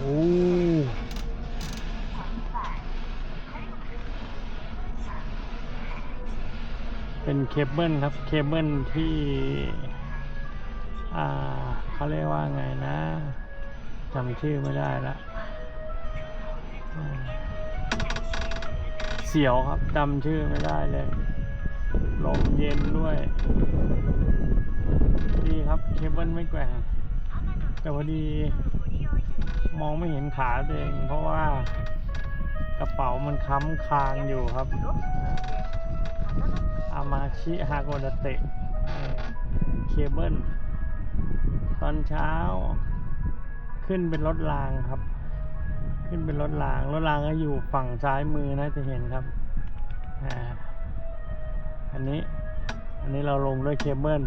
โอ้เป็นเคเบิลครับ เคเบิลที่ อ่าเขาเรียกว่าไงนะจำชื่อไม่ได้ละ สียวครับจำชื่อไม่ได้เลย ลมเย็นด้วย ดีครับเคเบิลไม่แกว่งแต่พอดีมองไม่เห็นขาตัวเอง เพราะว่ากระเป๋ามันค้ำคางอยู่ครับ อามาชิฮาโกดเตะเคเบิลตอนเช้า ขึ้นเป็นรถรางครับ ขึ้นเป็นรถราง รถรางก็อยู่ฝั่งซ้ายมือนะจะเห็นครับ อ่า อันนี้ อันนี้เราลงด้วยเคเบิล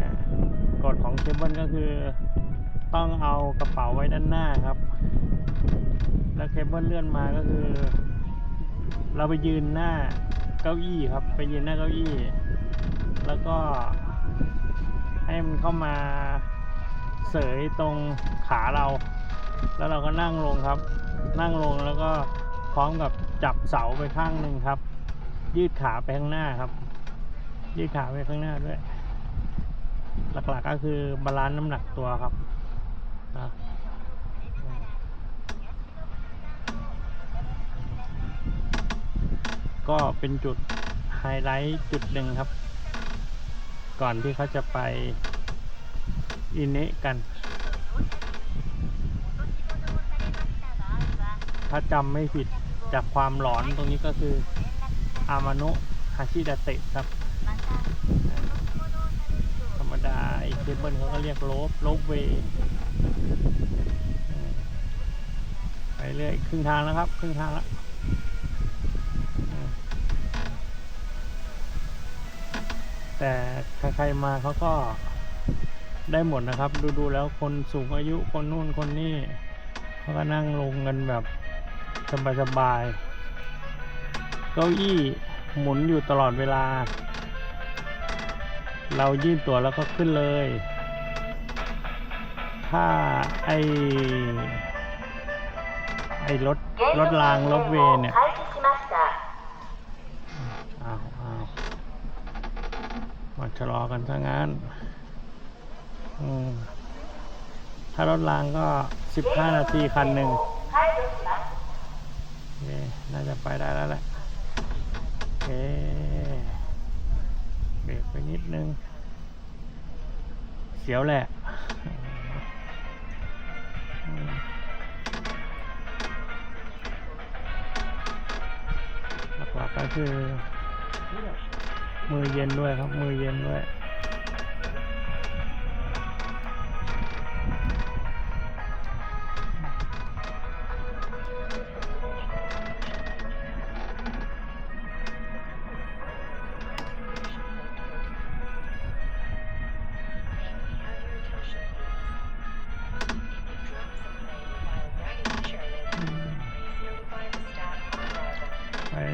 อ่ากฎของเคเบิลก็คือต้องเอากระเป๋าไว้ด้านหน้าครับ แล้วเคเบิลเลื่อนมาก็คือ เราไปยืนหน้าเก้าอี้ครับ ไปยืนหน้าเก้าอี้ แล้วก็ให้มันเข้ามาเสยตรงขาเรา แล้วเราก็นั่งลงครับ นั่งลงแล้วก็พร้อมกับจับเสาไปข้างหนึ่งครับ ยืดขาไปข้างหน้าครับ ยืดขาไปข้างหน้าด้วย หลักๆก็คือบาลานซ์น้ำหนักตัวครับนะก็เป็นจุดไฮไลท์จุดหนึ่งครับ ก่อนที่เขาจะไปอินเนะกัน ถ้าจำไม่ผิดจากความหลอนตรงนี้ก็คืออามาโนะฮาชิดาเตะครับ ธรรมดาไอ้เคเบิลเขาก็เรียกโลบโลบเวไปเรื่อยครึ่งทางแล้วครับ ครึ่งทางแล้วแต่ใครๆมาเขาก็ได้หมดนะครับ ดูๆแล้วคนสูงอายุคนนู่นคนนี่เขาก็นั่งลงกันแบบ สบายๆเก้าอี้หมุนอยู่ตลอดเวลา เรายื่นตัวแล้วก็ขึ้นเลย ถ้าไอไอรถรถรางรถเวเนี่ยอ้าวอ้าวมาชะลอกันซะงั้นถ้ารถรางก็ 15 นาทีคันหนึ่ง เคน่าจะไปได้แล้วแหละโอเคเบรกไปนิดนึง เสียวแหละหลักๆก็คือ มือเย็นด้วยครับ มือเย็นด้วย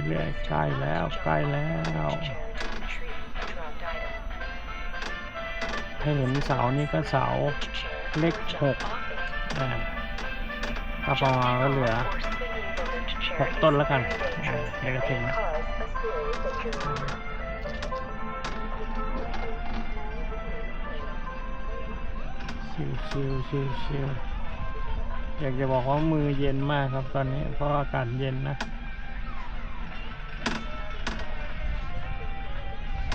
เรื่อยใกล้แล้วใกล้แล้วถ้าเห็นเสานี่ก็เสาเลขหกอ่าถ้าประมาณก็เหลือหกต้นแล้วกันอ่าเดี๋ยวก็ถึงชิวชิวชิวชิวอยากจะบอกว่ามือเย็นมากครับตอนนี้เพราะอากาศเย็นนะ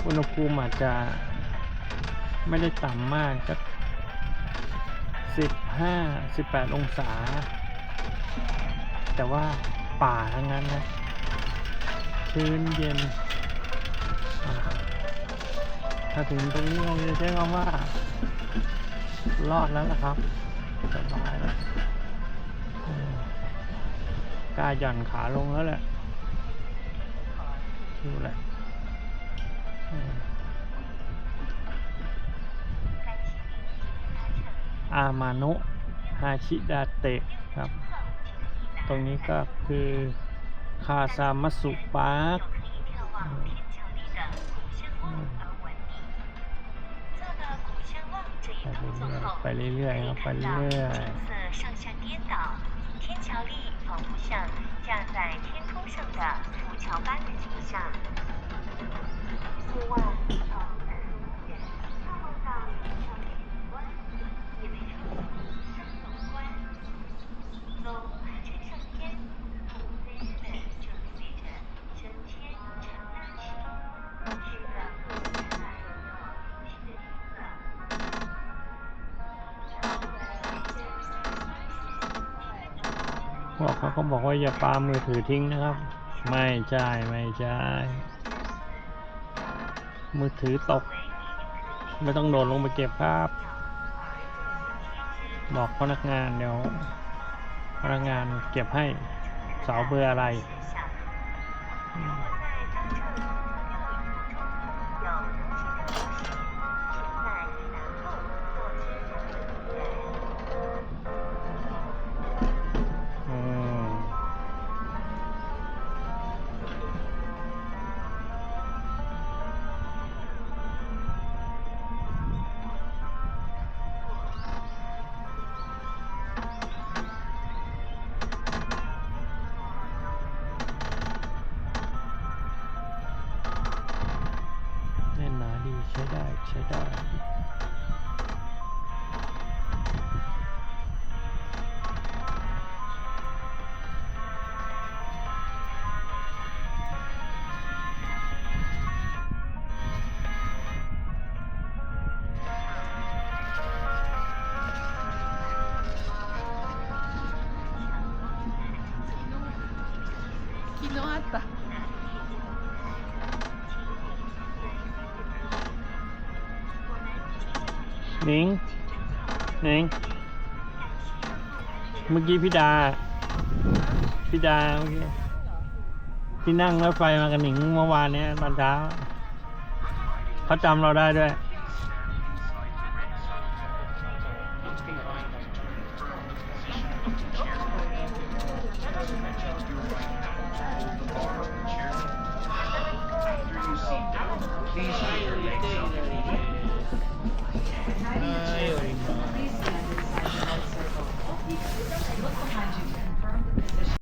อุณหภูมิอาจจะไม่ได้ต่ำมากสักสิบห้าสิบแปดองศา แต่ว่าป่าทั้งนั้นนะชื้นเย็น ถ้าถึงตรงนี้เราจะใช้คำว่า รอดแล้วนะครับสบายแล้วกล้าหย่อนขาลงแล้วแหละชิวแหละ อามาโนะฮาชิดาเตะครับ ตรงนี้ก็คือคาซามัสุปาร์ค 做了古山望这一动作后， ไปเรื่อยๆครับไป 可以看到 เรื่อย 景色上下颠倒，天桥立仿佛像架在天空上的浮桥般的景象。 บอกเขาเขาบอกว่าอย่าปามือถือทิ้งนะครับ ไม่ใช่ไม่ใช่ มือถือตก ไม่ต้องโดดลงไปเก็บครับบอกพนักงานเดี๋ยวพนักงานเก็บให้เสาเบอร์อะไร ช้ได้ หนิงหนิงเมื่อกี้พี่ดาพี่ดาเมื่อกี้ที่นั่งรถไฟมากับหนิงเมื่อวานเนี้ยตอนเช้าเขาจำเราได้ด้วยดี